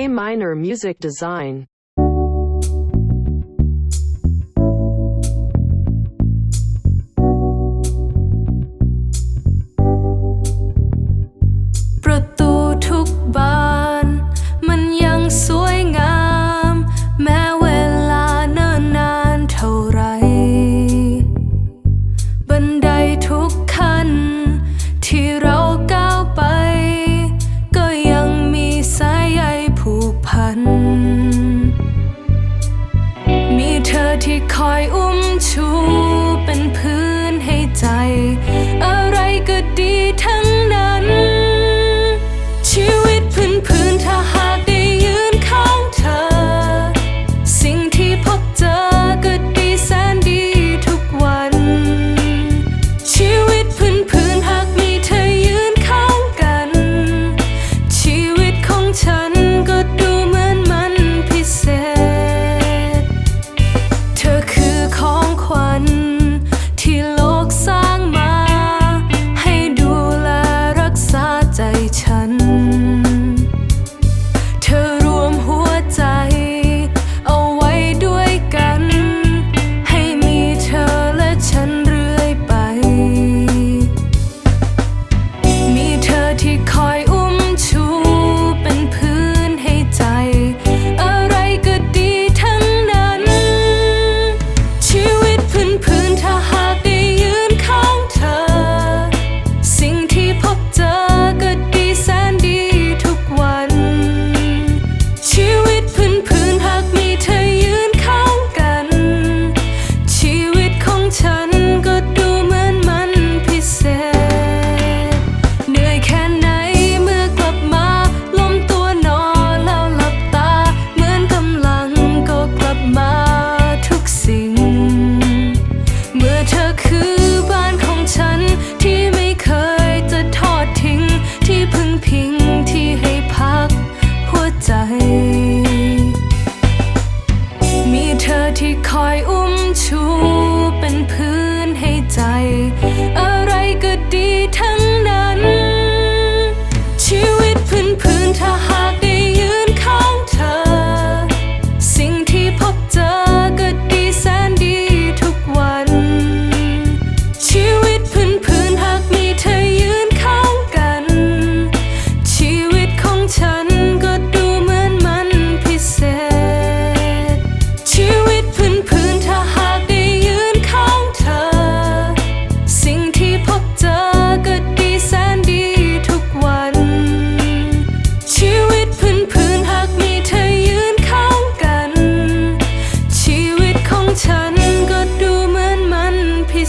A minor music design. ธอที่คอยอุ้มชู ฉัน ให้ใจ อะไรก็ดีทั้งนั้น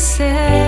say.